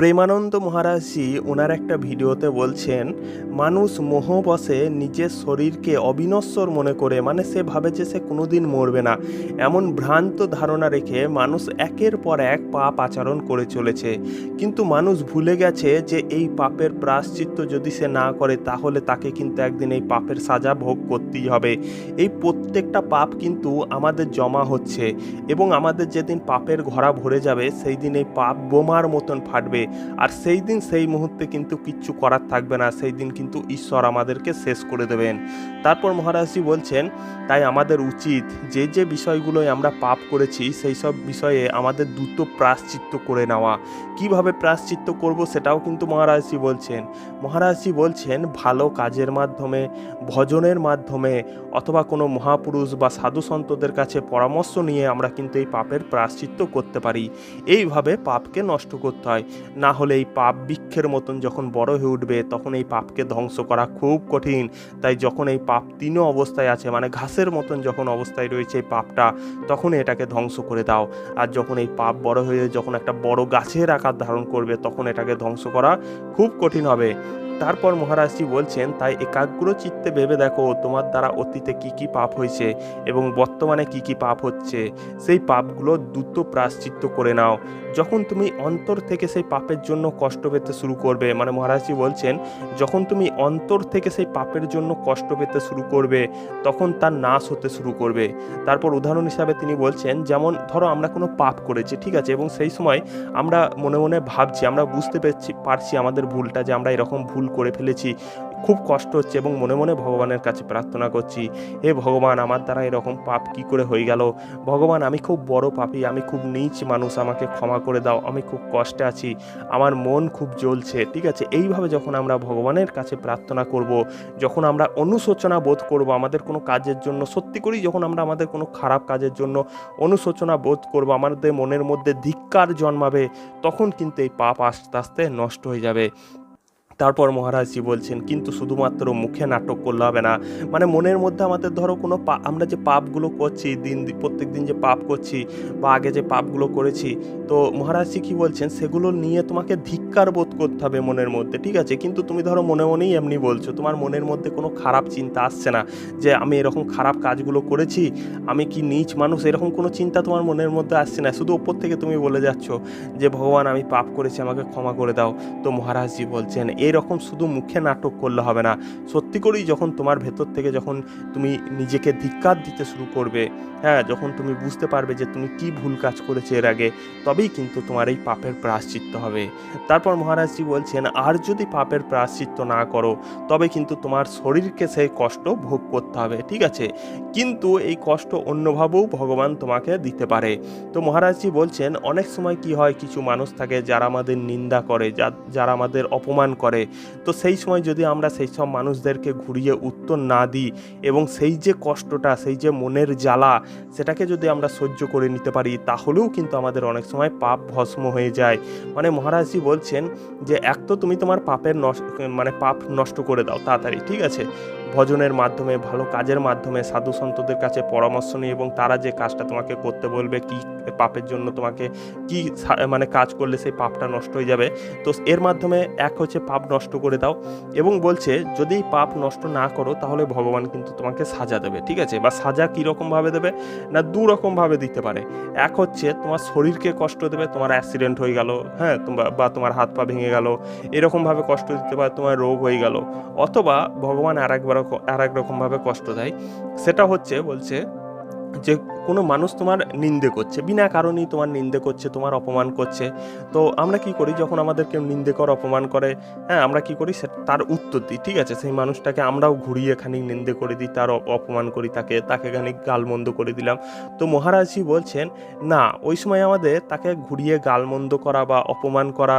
প্রেমানন্দ মহারাজজি ওনার একটা ভিডিওতে বলছেন, মানুষ মোহবশে নিজের শরীরকে অবিনশ্বর মনে করে মানে সে ভাবে যে সে কোনোদিন মরবে না। এমন ভ্রান্ত ধারণা রেখে মানুষ একের পর এক পাপ আচরণ করে চলেছে। কিন্তু মানুষ ভুলে গেছে যে এই পাপের প্রাশ্চিত্য যদি সে না করে, তাহলে তাকে কিন্তু একদিন এই পাপের সাজা ভোগ করতেই হবে। এই প্রত্যেকটা পাপ কিন্তু আমাদের জমা হচ্ছে এবং আমাদের যেদিন পাপের ঘোড়া ভরে যাবে সেই দিন এই পাপ বোমার মতন ফাটবে। আর সেই দিন, সেই মুহূর্তে কিন্তু কিচ্ছু করার থাকবে না। সেই দিন কিন্তু ঈশ্বর আমাদেরকে শেষ করে দেবেন। তারপর মহারাজজি বলছেন তাই আমাদের উচিত যে যে বিষয়গুলোয় আমরা পাপ করেছি, সেই সব বিষয়ে আমাদের দ্রুত প্রাশ্চিত্য করে নেওয়া। কীভাবে প্রাশ্চিত্য করব সেটাও কিন্তু মহারাজজি বলছেন। মহারাজজি বলছেন, ভালো কাজের মাধ্যমে, ভজনের মাধ্যমে অথবা কোনো মহাপুরুষ বা সাধু সন্তদের কাছে পরামর্শ নিয়ে আমরা কিন্তু এই পাপের প্রাশ্চিত্য করতে পারি। এইভাবে পাপকে নষ্ট করতে হয়। না হলে এই পাপ বৃক্ষের মতন যখন বড় হয়ে উঠবে, তখন এই পাপকে ধ্বংস করা খুব কঠিন। তাই যখন এই পাপ তিন অবস্থায় আছে মানে ঘাসের মতন যখন অবস্থায় রয়েছে এই পাপটা তখন এটাকে ধ্বংস করে দাও। আর যখন এই পাপ বড় হয়ে, যখন একটা বড় গাছের আকার ধারণ করবে, তখন এটাকে ধ্বংস করা খুব কঠিন হবে। তারপর মহারাজজি বলছেন, তাই একাগ্র চিত্তে ভেবে দেখো তোমার দ্বারা অতীতে কি কি পাপ হয়েছে এবং বর্তমানে কি কি পাপ হচ্ছে। সেই পাপগুলো দ্রুত প্রাশ্চিত্য করে নাও। যখন তুমি অন্তর থেকে সেই পাপের জন্য কষ্ট পেতে শুরু করবে মানে মহারাজজি বলছেন, যখন তুমি অন্তর থেকে সেই পাপের জন্য কষ্ট পেতে শুরু করবে, তখন তার নাশ হতে শুরু করবে। তারপর উদাহরণ হিসাবে তিনি বলছেন, যেমন ধরো আমরা কোনো পাপ করেছি, ঠিক আছে, এবং সেই সময় আমরা মনে মনে ভাবছি, আমরা বুঝতে পারছি পারছি আমাদের ভুলটা যে আমরা এরকম ভুল করে ফেলেছি। খুব কষ্ট হচ্ছে এবং মনে মনে ভগবানের কাছে প্রার্থনা করছি, হে ভগবান, আমার দ্বারা এরকম পাপ কি করে হয়ে গেল? ভগবান, আমি খুব বড় পাপী, আমি খুব নীচ মানুষ, আমাকে ক্ষমা করে দাও, আমি খুব কষ্টে আছি, আমার মন খুব জ্বলছে। ঠিক আছে, এইভাবে যখন আমরা ভগবানের কাছে প্রার্থনা করব, যখন আমরা অনুশোচনা বোধ করব আমাদের কোনো কাজের জন্য, সত্যি করেই যখন আমরা আমাদের কোনো খারাপ কাজের জন্য অনুশোচনা বোধ করব, আমাদের মনের মধ্যে ধিক্কার জন্মাবে, তখন কিন্তু এই পাপ আস্তে আস্তে নষ্ট হয়ে যাবে। তারপর মহারাজজি বলছেন, কিন্তু শুধুমাত্র মুখে নাটক করলে হবে না। মানে মনের মধ্যে আমাদের ধরো কোনো আমরা যে পাপগুলো করছি, দিন প্রত্যেক দিন যে পাপ করছি বা আগে যে পাপগুলো করেছি, তো মহারাজজি কি বলছেন, সেগুলো নিয়ে তোমাকে ধিক্কার বোধ করতে হবে মনের মধ্যে, ঠিক আছে? কিন্তু তুমি ধরো মনে মনেই এমনি বলছো, তোমার মনের মধ্যে কোনো খারাপ চিন্তা আসছে না যে আমি এরকম খারাপ কাজগুলো করেছি, আমি কি নীচ মানুষ, এরকম কোনো চিন্তা তোমার মনের মধ্যে আসছে না। শুধু ওপর থেকে তুমি বলে যাচ্ছ যে, ভগবান আমি পাপ করেছি, আমাকে ক্ষমা করে দাও। তো মহারাজজি বলছেন এরকম শুধু মুখে নাটক করলে হবে না। সত্যি করেই যখন তোমার ভেতর থেকে যখন তুমি নিজেকে ধিক্কার দিতে শুরু করবে হ্যাঁ যখন তুমি বুঝতে পারবে যে তুমি কি ভুল কাজ করেছ এর আগে, তবেই কিন্তু তোমার এই পাপের প্রায়শ্চিত্ত হবে। তারপর মহারাজজি বলছেন, আর যদি পাপের প্রায়শ্চিত্ত না করো, তবে কিন্তু তোমার শরীরকে সেই কষ্ট ভোগ করতে হবে, ঠিক আছে? কিন্তু এই কষ্ট অন্যভাবেও ভগবান তোমাকে দিতে পারে। তো মহারাজজি বলছেন, অনেক সময় কি হয়, কিছু মানুষ থাকে যারা আমাদের নিন্দা করে যারা আমাদের অপমান করে তো সেই সময় যদি আমরা সেই সব মানুষদেরকে ঘুরিয়ে উত্তর না দিই এবং সেই যে কষ্টটা, সেই যে মনের জ্বালা, সেটাকে যদি আমরা সহ্য করে নিতে পারি, তাহলেও কিন্তু আমাদের অনেক সময় পাপ ভস্ম হয়ে যায়। মানে মহারাজজি বলছেন যে, এক তো তুমি তোমার পাপের নষ্ট মানে পাপ নষ্ট করে দাও তাড়াতাড়ি, ঠিক আছে? ভজনের মাধ্যমে, ভালো কাজের মাধ্যমে সাধু সন্তদের কাছে পরামর্শ নিয়ে এবং তারা যে কাজটা তোমাকে করতে বলবে, কি পাপের জন্য তোমাকে কি মানে কাজ করলে সেই পাপটা নষ্ট হয়ে যাবে। তো এর মাধ্যমে এক হচ্ছে পাপ নষ্ট করে দাও এবং বলছে, যদি পাপ নষ্ট না করো তাহলে ভগবান কিন্তু তোমাকে সাজা দেবে, ঠিক আছে? বা সাজা কীরকমভাবে দেবে না দু রকমভাবে দিতে পারে? এক হচ্ছে তোমার শরীরকে কষ্ট দেবে, তোমার অ্যাক্সিডেন্ট হয়ে গেল হ্যাঁ? বা তোমার হাত পা ভেঙে গেল, এরকমভাবে কষ্ট দিতে পারে, তোমার রোগ হয়ে গেল। অথবা ভগবান আর একবার আর এক রকমভাবে কষ্ট দেয়। সেটা হচ্ছে, বলছে যে, কোনো মানুষ তোমার নিন্দে করছে, বিনা কারণেই তোমার নিন্দে করছে, তোমার অপমান করছে। তো আমরা কি করি, যখন আমাদের কেউ নিন্দে করে, অপমান করে হ্যাঁ আমরা কি করি তার উত্তর দিই, ঠিক আছে? সেই মানুষটাকে আমরাও ঘুরিয়ে খানিক নিন্দে করে দিই, তার অপমান করি তাকে তাকে খানিক গালমন্দ করে দিলাম। তো মহারাজজি বলছেন, না, ওই সময় আমাদের তাকে ঘুরিয়ে গালমন্দ করা বা অপমান করা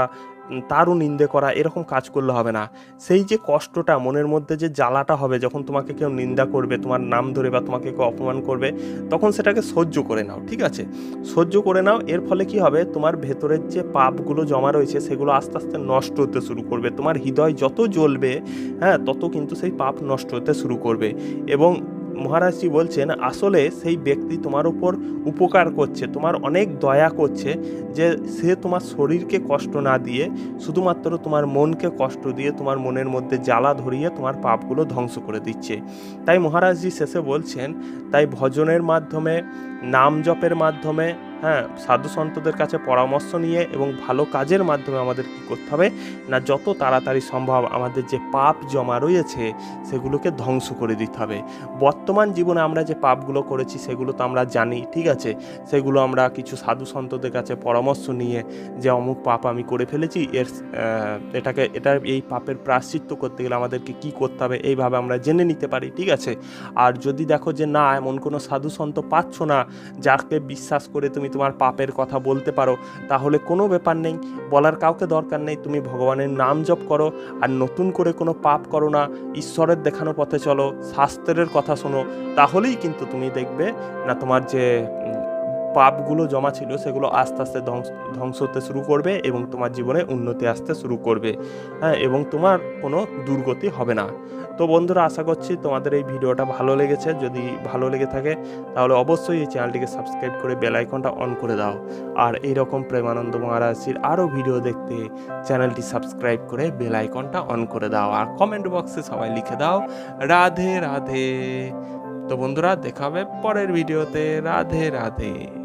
তারও নিন্দে করা, এরকম কাজ করলে হবে না। সেই যে কষ্টটা, মনের মধ্যে যে জ্বালাটা হবে, যখন তোমাকে কেউ নিন্দা করবে, তোমার নাম ধরে বা তোমাকে কেউ অপমান করবে, তখন সেটাকে সহ্য করে নাও, ঠিক আছে? সহ্য করে নাও, এর ফলে কি হবে? তোমার ভেতরের যে পাপগুলো জমা রয়েছে, সেগুলো আস্তে আস্তে নষ্ট হতে শুরু করবে। তোমার হৃদয় যত জ্বলবে হ্যাঁ তত কিন্তু সেই পাপ নষ্ট হতে শুরু করবে। এবং মহারাজজি বলছেন, আসলে সেই ব্যক্তি তোমার উপর উপকার করছে, তোমার অনেক দয়া করছে যে সে তোমার শরীরকে কষ্ট না দিয়ে, শুধুমাত্র তোমার মনকে কষ্ট দিয়ে তোমার মনের মধ্যে জ্বালা ধরিয়ে তোমার পাপগুলো ধ্বংস করে দিচ্ছে। তাই মহারাজজি শেষে বলছেন, তাই ভজনের মাধ্যমে, নাম জপের মাধ্যমে হ্যাঁ সাধু সন্তদের কাছে পরামর্শ নিয়ে এবং ভালো কাজের মাধ্যমে আমাদের কী করতে হবে? না যত তাড়াতাড়ি সম্ভব আমাদের যে পাপ জমা রয়েছে, সেগুলোকে ধ্বংস করে দিতে হবে। বর্তমান জীবনে আমরা যে পাপগুলো করেছি, সেগুলো তো আমরা জানি, ঠিক আছে? সেগুলো আমরা কিছু সাধু সন্তদের কাছে পরামর্শ নিয়ে যে অমুক পাপ আমি করে ফেলেছি, এর এটাকে এটা এই পাপের প্রাশ্চিত্য করতে গেলে আমাদেরকে কি করতে হবে এইভাবে আমরা জেনে নিতে পারি, ঠিক আছে? আর যদি দেখো যে না, এমন কোনো সাধু সন্ত পাচ্ছ না, যাকে বিশ্বাস করে তুমি তোমার পাপের কথা বলতে পারো, তাহলে কোনো ব্যাপার নেই। বলার কাউকে দরকার নেই, তুমি ভগবানের নাম জপ করো, আর নতুন করে কোনো পাপ করো না। ঈশ্বরের দেখানো পথে চলো, শাস্ত্রের কথা শোনো, তাহলেই কিন্তু তুমি দেখবে না তোমার যে পাপগুলো জমা ছিল, সেগুলো আস্তে আস্তে ধ্বংস ধ্বংস হতে শুরু করবে এবং তোমার জীবনে উন্নতি আসতে শুরু করবে। হ্যাঁ এবং তোমার কোনো দুর্গতি হবে না। তো বন্ধুরা, আশা করছি তোমাদের এই ভিডিওটা ভালো লেগেছে। যদি ভালো লেগে থাকে, তাহলে অবশ্যই এই চ্যানেলটিকে সাবস্ক্রাইব করে বেল আইকনটা অন করে দাও। আর এইরকম প্রেমানন্দ মহারাজজির আরও ভিডিও দেখতে, চ্যানেলটি সাবস্ক্রাইব করে বেল আইকনটা অন করে দাও। আর কমেন্ট বক্সে সবাই লিখে দাও, রাধে রাধে। তো বন্ধুরা, দেখা হবে পরের ভিডিওতে। রাধে রাধে।